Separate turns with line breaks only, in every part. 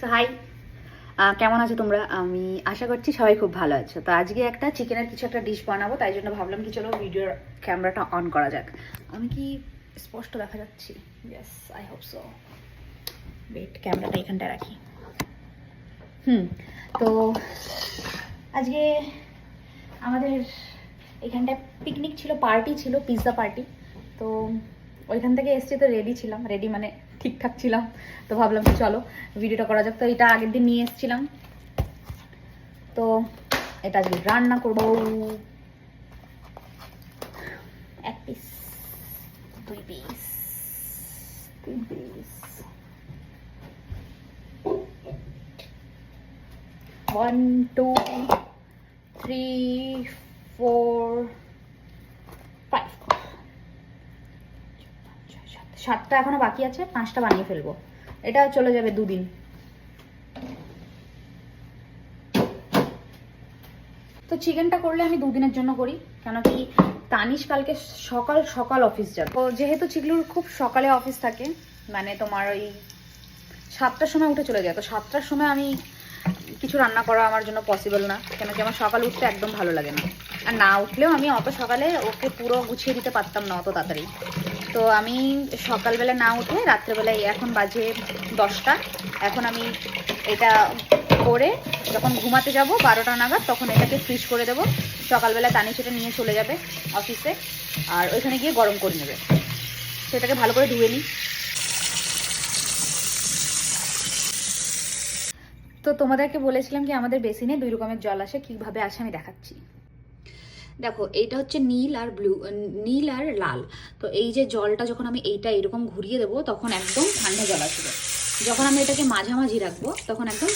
So high কেমন আছো তোমরা? আমি আশা করছি সবাই খুব ভালো আছো। তো আজকে একটা চিকেনের কিছু একটা ডিশ বানাবো, তাই জন্য ভাবলাম কি চলো ভিডিওর ক্যামেরাটা অন করা যাক। আমি কি স্পষ্ট দেখা যাচ্ছি? Yes I hope so wait ক্যামেরাটা এখানটায় রাখি। হুম, তো আজকে আমাদের এখানটায় পিকনিক ছিল পার্টি ছিল পিৎজা পার্টি তো ওইখান থেকে এসছি, তো রেডি ছিলাম। রেডি মানে ঠিকঠাক ছিলাম। তো ভাবলাম কি চলো, ভিডিওটা করা যাক। তো এটা আগের দিন নিয়ে এসেছিলাম। তো এটা আজকে রান্না করব। এক পিস দুই পিস তিন piece one two three four সাতটা এখনও বাকি আছে, পাঁচটা বানিয়ে ফেলব। এটা চলে যাবে দুদিন। তো চিকেনটা করলে আমি দুদিনের জন্য করি কেন কি তানিশ কালকে সকাল সকাল অফিস যাবে। তো যেহেতু চিগলুর খুব সকালে অফিস থাকে মানে তোমার ওই সাতটার সময় উঠে চলে যায়, তো সাতটার সময় আমি কিছু রান্না করা আমার জন্য পসিবল না কেন কি আমার সকালে উঠতে একদম ভালো লাগে না। আর না উঠলেও আমি অত সকালে ওকে পুরো গুছিয়ে দিতে পারতাম না অত তাড়াতাড়ি। তো আমি সকালবেলা না উঠে রাত্রেবেলায় এখন বাজে দশটা। এখন আমি এটা করে যখন ঘুমাতে যাব বারোটা নাগাদ, তখন এটাকে ফ্রিজ করে দেবো। সকালবেলা তানি সেটা নিয়ে চলে যাবে অফিসে আর ওইখানে গিয়ে গরম করে নেবে। সেটাকে ভালো করে ধুয়ে নিই। তো তোমাদেরকে বলেছিলাম কি আমাদের বেসিনে দুই রকমের জল আসে, কীভাবে আসে আমি দেখাচ্ছি। দেখো, এইটা হচ্ছে নীল আর ব্লু নীল আর লাল। তো এই যে জলটা যখন আমি এইটা এরকম ঘুরিয়ে দেবো, তখন একদম ঠান্ডা জল আসবে। যখন আমি এটাকে মাঝামাঝি রাখব, তখন একদম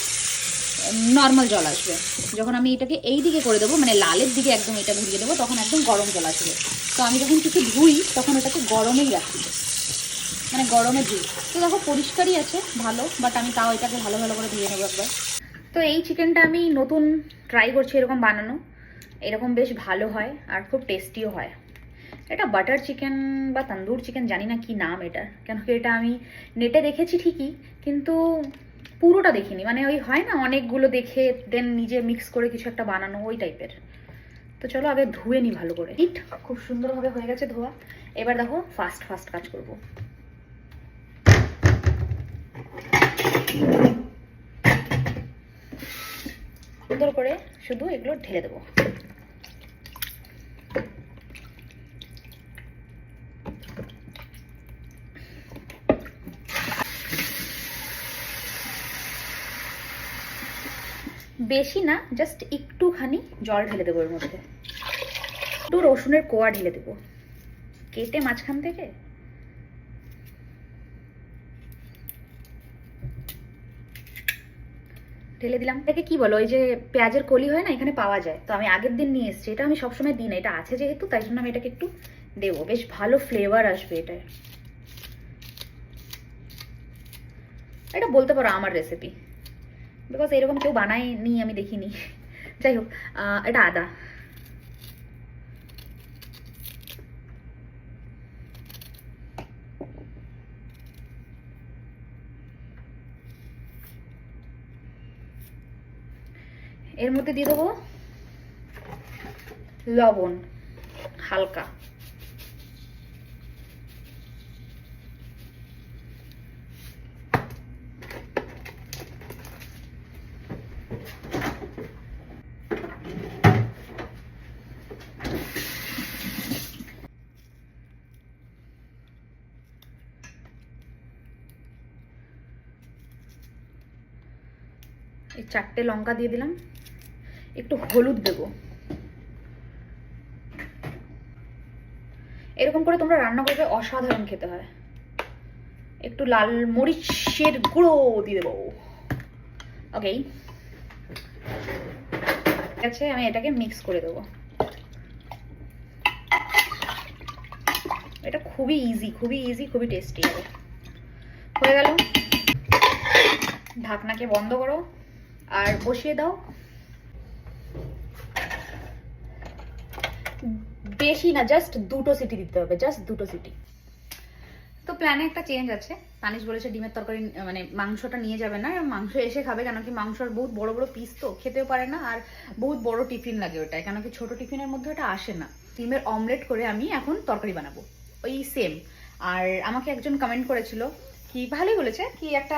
নর্মাল জল আসবে। যখন আমি এটাকে এই দিকে করে দেবো মানে লালের দিকে একদম এটা ঘুরিয়ে দেবো, তখন একদম গরম জল আসবে। তো আমি যখন কিছু ধুই, তখন এটাকে গরমেই রাখি। মানে গরমে ধুই। তো দেখো, পরিষ্কারই আছে, ভালো বাট আমি তাও এটাকে ভালো ভালো করে ধুয়ে নেব একবার। তো এই চিকেনটা আমি নতুন ট্রাই করছি এরকম বানানো। এরকম বেশ ভালো হয় আর খুব টেস্টিও হয়। এটা বাটার চিকেন বা তন্দুর চিকেন জানি না কি নাম এটার কেন কি এটা আমি নেটে দেখেছি ঠিকই, কিন্তু পুরোটা দেখিনি। মানে ওই হয় না অনেকগুলো দেখে দেন নিজে মিক্স করে কিছু একটা বানানো, ওই টাইপের তো চলো আগে ধুয়ে নিই ভালো করে। ইট খুব সুন্দরভাবে হয়ে গেছে ধোয়া। এবার দেখো ফাস্ট ফাস্ট কাজ করব। সুন্দর করে শুধু এগুলো ঢেলে দেবো। বেশি না জাস্ট একটুখানি জল ঢেলে দেবো এর মধ্যে। একটু রসুনের কোয়া ঢেলে দেবো। কেটে মাঝখান থেকে? ঢেলে দিলাম। এটাকে কি বলো? ওই যে পেঁয়াজের কলি হয় না, এখানে পাওয়া যায়। তো আমি আগের দিন নিয়ে এসেছি। এটা আমি সবসময় দিই না। এটা আছে যেহেতু, তাই জন্য আমি এটাকে একটু দেবো। বেশ ভালো ফ্লেভার আসবে এটায় এটা বলতে পারো আমার রেসিপি বিকজ এরকম কেউ বানায়নি, আমি দেখিনি। যাই হোক এটা আদা। এর মধ্যে দিয়ে দেবো লবণ হালকা। এই চারটে লঙ্কা দিয়ে দিলাম। একটু হলুদ দেব। এরকম করে তোমরা রান্না করবে, অসাধারণ খেতে হয়। একটু লাল মরিচের গুঁড়ো দিয়ে দেবো। ওকে আছে, আমি এটাকে মিক্স করে দেবো। এটা খুবই ইজি খুবই ইজি খুবই টেস্টি হবে। হয়ে গেল। ঢাকনাকে বন্ধ করো। আর বসিয়ে দাও। বেশি না জাস্ট দুটো সিটি দিতে হবে জাস্ট দুটো সিটি তো প্ল্যানে একটা চেঞ্জ আছে। তানিশ বলেছে ডিমের তরকারি মানে মাংসটা নিয়ে যাবে না মাংস এসে খাবে, কেন কি মাংসর বহুত বড় বড় পিস তো, খেতেও পারে না, আর বহুত বড় টিফিন লাগে ওটায়, কেন কি ছোট টিফিনের মধ্যে ওটা আসে না। ডিমের অমলেট করে আমি এখন তরকারি বানাবো, ওই সেম আর আমাকে একজন কমেন্ট করেছিল, কি ভালোই বলেছে, কি একটা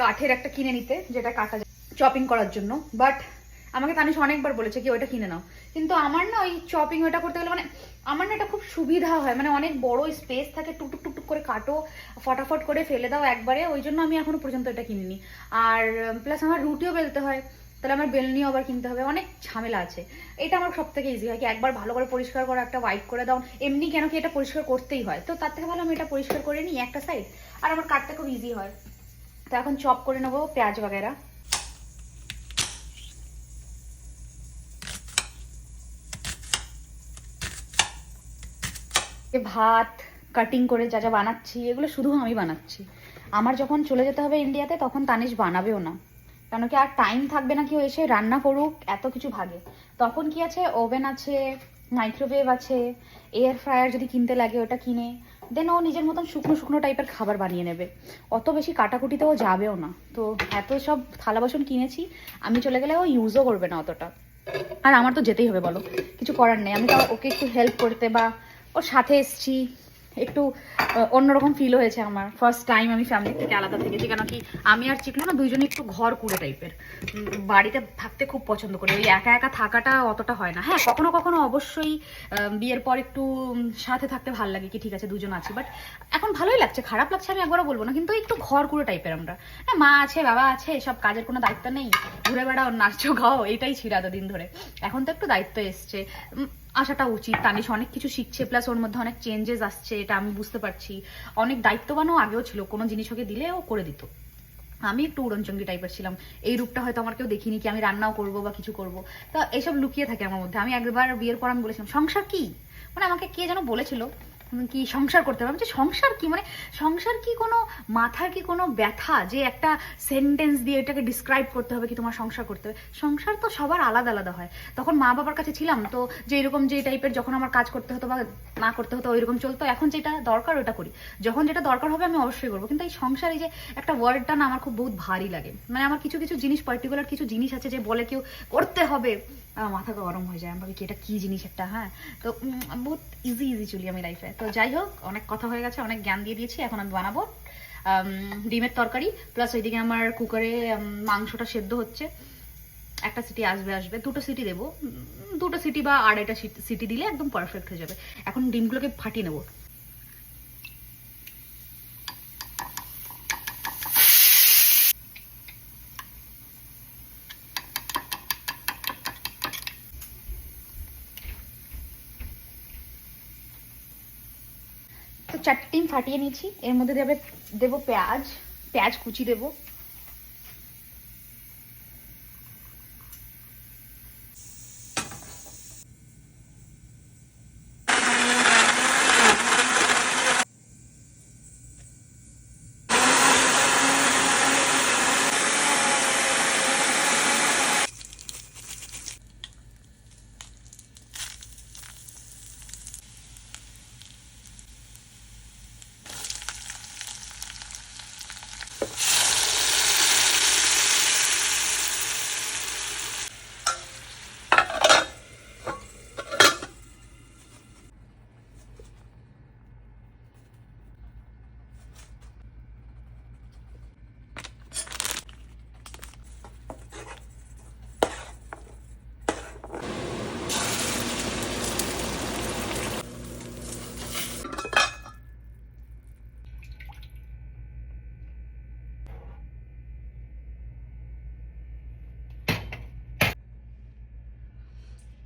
কাঠের একটা কিনে নিতে, যেটা কাটা চপিং করার জন্য বাট আমাকে তানিশ অনেকবার বলেছে কি ওইটা কিনে নাও। কিন্তু আমার না ওই চপিং ওইটা করতে গেলে মানে আমার না এটা খুব সুবিধা হয়। মানে অনেক বড় স্পেস থাকে টুকটুক টুকটুক করে কাটো, ফটাফট করে ফেলে দাও একবারে। ওই জন্য আমি এখনও পর্যন্ত এটা কিনিনি। আর প্লাস আমার রুটিও বেলতে হয়। তাহলে আমার বেলনিও আবার কিনতে হবে। অনেক ঝামেলা আছে। এটা আমার সব থেকে ইজি হয় কি একবার ভালো করে পরিষ্কার করে, একটা ওয়াইপ করে দাও। এমনি কেন কি এটা পরিষ্কার করতেই হয়। তো তার থেকে ভালো আমি এটা পরিষ্কার করে নিই একটা সাইড আর আমার কাটতে খুব ইজি হয়। তো এখন চপ করে নেব পেঁয়াজ বাগেরা। ভাত কাটিং করে যা যা বানাচ্ছি, এগুলো শুধু আমি বানাচ্ছি। আমার যখন চলে যেতে হবে ইন্ডিয়াতে তখন তানিশ বানাবেও না। কেন কি আর টাইম থাকবে না কেউ এসে রান্না করুক, এত কিছু ভাগে। তখন কি আছে? ওভেন আছে মাইক্রোওয়েভ আছে এয়ার ফ্রায়ার যদি কিনতে লাগে ওটা কিনে। দেন ও নিজের মতন শুকনো শুকনো টাইপের খাবার বানিয়ে নেবে। অত বেশি কাটাকুটিতে ও যাবেও না। তো এত সব থালা বাসন কিনেছি, আমি চলে গেলে ও ইউজও করবে না অতটা। আর আমার তো যেতেই হবে, বলো। কিছু করার নেই। আমি তো ওকে একটু হেল্প করতে বা ওর সাথে এসছি। একটু অন্যরকম ফিল হয়েছে আমার। ফার্স্ট টাইম আমি ফ্যামিলি থেকে আলাদা থেকেছি, কেন কি আমি আর চিকলো না, দুইজনে একটু ঘর কুড়ে টাইপের বাড়িতে থাকতে খুব পছন্দ করি। ওই একা একা থাকাটা অতটা হয় না। হ্যাঁ কখনো কখনো অবশ্যই বিয়ের পর একটু সাথে থাকতে ভালো লাগে কি ঠিক আছে, দুজন আছি। বাট এখন ভালোই লাগছে, খারাপ লাগছে আমি একবারও বলব না, কিন্তু একটু ঘর কুড়ে টাইপের আমরা। হ্যাঁ মা আছে, বাবা আছে, সব কাজের কোনো দায়িত্ব নেই। ঘুরে বেড়াও নাচছো খাও এটাই ছিল এতদিন ধরে। এখন তো একটু দায়িত্ব এসছে। আসাটা উচিত। তানিশ অনেক কিছু শিখছে প্লাস ওর মধ্যে অনেক চেঞ্জেস আসছে, এটা আমি বুঝতে পারছি। অনেক দায়িত্ববানও আগেও ছিল, কোনো জিনিস ওকে দিলে ও করে দিত। আমি একটু উড়নচঙ্গি টাইপের ছিলাম। এই রূপটা হয়তো আমার কেউ দেখিনি কি আমি রান্নাও করব বা কিছু করব। তা এসব লুকিয়ে থাকে আমার মধ্যে। আমি একবার বিয়ের পর আমি বলেছিলাম, সংসার কি? মানে আমাকে কে যেন বলেছিল। কি সংসার করতে আমি বলছি, সংসার কি? মানে সংসার কি কোনো মাথার কি কোনো ব্যথা? যে একটা সেন্টেন্স দিয়ে এটাকে ডিসক্রাইব করতে হবে কি তোমার সংসার করতে হবে? সংসার তো সবার আলাদা আলাদা হয়। তখন মা বাবার কাছে ছিলাম তো যে এরকম যে টাইপের যখন আমার কাজ করতে হতো বা না করতে হতো ওইরকম চলতো। এখন যেটা দরকার ওটা করি। যখন যেটা দরকার হবে আমি অবশ্যই করব। কিন্তু এই সংসার এই যে একটা ওয়ার্ডটা না আমার খুব বহুত ভারী লাগে। মানে আমার কিছু কিছু জিনিস পার্টিকুলার কিছু জিনিস আছে যে বলে কেউ করতে হবে। মাথা গরম হয়ে যায়। আমি ভাবি কি এটা কি জিনিস একটা? হ্যাঁ? তো বহুত ইজি ইজি চলি আমি লাইফে তো যাই হোক, অনেক কথা হয়ে গেছে, অনেক জ্ঞান দিয়ে দিয়েছি, এখন আমি বানাবো ডিমের তরকারি প্লাস ওইদিকে আমার কুকারে মাংসটা সেদ্ধ হচ্ছে। একটা সিটি আসবে আসবে, দুটো সিটি দেবো। দুটো সিটি বা আড়াইটা সিটি দিলে একদম পারফেক্ট হয়ে যাবে। এখন ডিমগুলোকে ফাটিয়ে নেব। চারটে ডিম ফাটিয়ে নিয়েছি। এর মধ্যে দেবে দেবো পেঁয়াজ পেঁয়াজ কুচি দেবো।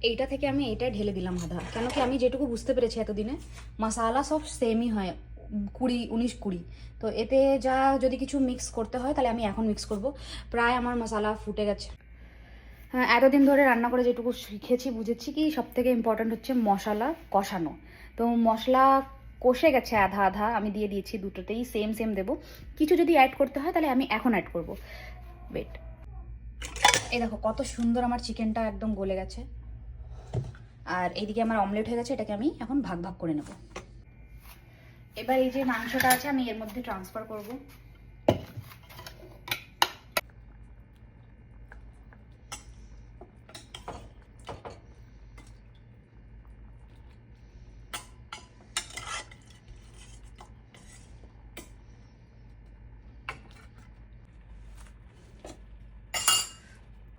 এইটা থেকে আমি এইটাই ঢেলে দিলাম আধা কেন কি আমি যেটুকু বুঝতে পেরেছি এতদিনে, মশালা সব সেমই হয়, কুড়ি, উনিশ, কুড়ি। তো এতে যা যদি কিছু মিক্স করতে হয়, তাহলে আমি এখন মিক্স করব। প্রায় আমার মশালা ফুটে গেছে। হ্যাঁ এতদিন ধরে রান্না করে যেটুকু শিখেছি, বুঝেছি কি সব থেকে ইম্পর্ট্যান্ট হচ্ছে মশলা কষানো। তো মশলা কষে গেছে আধা আধা, আমি দিয়ে দিয়েছি দুটোতেই সেম সেম দেবো। কিছু যদি অ্যাড করতে হয়, তাহলে আমি এখন অ্যাড করব। বেট এই দেখো, কত সুন্দর আমার চিকেনটা একদম গলে গেছে। আর এইদিকে আমার অমলেট হয়ে গেছে, এটাকে আমি এখন ভাগ ভাগ করে নেব। এবার এই যে মাংসটা আছে, আমি এর মধ্যে ট্রান্সফার করব।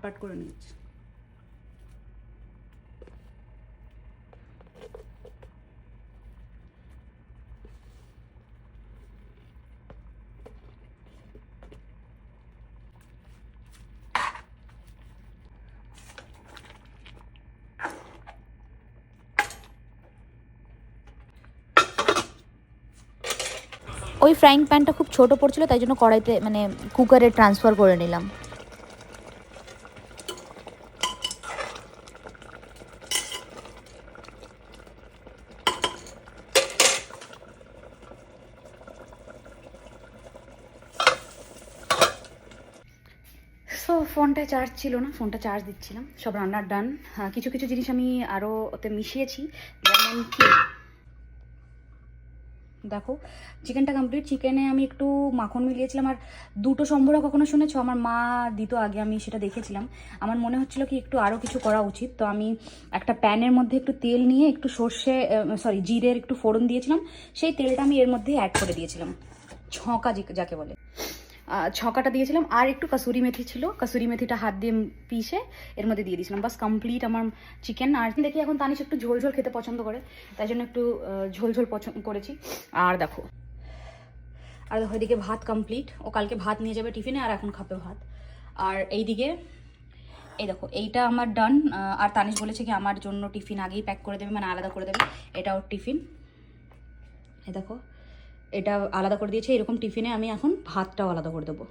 পাট করে নিচ্ছি
ওই ফ্রাইং প্যানটা খুব ছোট পড়ছিল, তাই জন্য কড়াইতে মানে কুকারে ট্রান্সফার করে নিলাম।
সো ফোনটা চার্জ ছিল না ফোনটা চার্জ দিচ্ছিলাম। সব রান্নার ডান কিছু কিছু জিনিস আমি আরও ওতে মিশিয়েছি। যেমন কি দেখো চিকেনটা কমপ্লিট চিকেনে আমি একটু মাখন মিলিয়েছিলাম আর দুটো সম্ভরা কখনো শুনেছো? আমার মা দিত আগে, আমি সেটা দেখেছিলাম। আমার মনে হচ্ছিল কি একটু আরও কিছু করা উচিত। তো আমি একটা প্যানের মধ্যে একটু তেল নিয়ে একটু সর্ষে সরি জিরের একটু ফোড়ন দিয়েছিলাম। সেই তেলটা আমি এর মধ্যে অ্যাড করে দিয়েছিলাম। ছঁকা যাকে বলে। ছকাটা দিয়েছিলাম। আর একটু কাসুরি মেথি ছিল। কাসুরি মেথিটা হাত দিয়ে পিষে এর মধ্যে দিয়ে দিয়েছিলাম। বাস কমপ্লিট আমার চিকেন আর দেখি এখন তানিশ একটু ঝোল ঝোল খেতে পছন্দ করে। তাই জন্য একটু ঝোল ঝোল পছন্দ করেছি। আর দেখো। আর দেখো, এদিকে ভাত কমপ্লিট ও কালকে ভাত নিয়ে যাবে টিফিনে, আর এখন খাবে ভাত। আর এইদিকে, এই দেখো, এইটা আমার ডান আর তানিশ বলেছে কি, আমার জন্য টিফিন আগেই প্যাক করে দেবে মানে আলাদা করে দেবে। এটা ওর টিফিন। এই দেখো এটা আলাদা করে দিয়েছে, এরকম টিফিনে আমি এখন ভাতটাও আলাদা করে দেবো।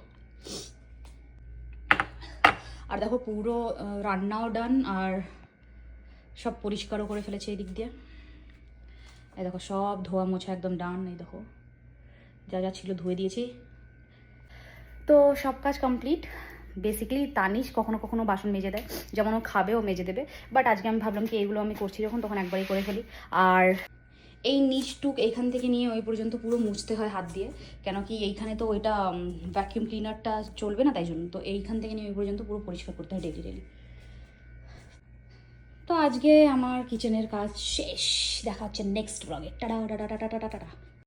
আর দেখো পুরো রান্নাও ডান আর সব পরিষ্কারও করে ফেলেছে এই দিক দিয়ে। এই দেখো সব ধোয়া মোছা একদম ডান এই দেখো। যা যা ছিল ধুয়ে দিয়েছি। তো সব কাজ কমপ্লিট বেসিক্যালি তানিশ কখনো কখনো বাসন মেজে দেয়, যেমন ও খাবে ও মেজে দেবে। বাট আজকে আমি ভাবলাম কি এইগুলো আমি করছি যখন, তখন একবারই করে ফেলি। আর এই নিচটুক এইখান থেকে নিয়ে ওই পর্যন্ত পুরো মুছতে হয় হাত দিয়ে। কেন কি এইখানে তো ওইটা ভ্যাকিউম ক্লিনারটা চলবে না তাই জন্য। তো এইখান থেকে নিয়ে ওই পর্যন্ত পুরো পরিষ্কার করতে হয় ডেলি ডেলি তো আজকে আমার কিচেনের কাজ শেষ। দেখা হচ্ছে নেক্সট ব্লগে tata tata tata tata tata.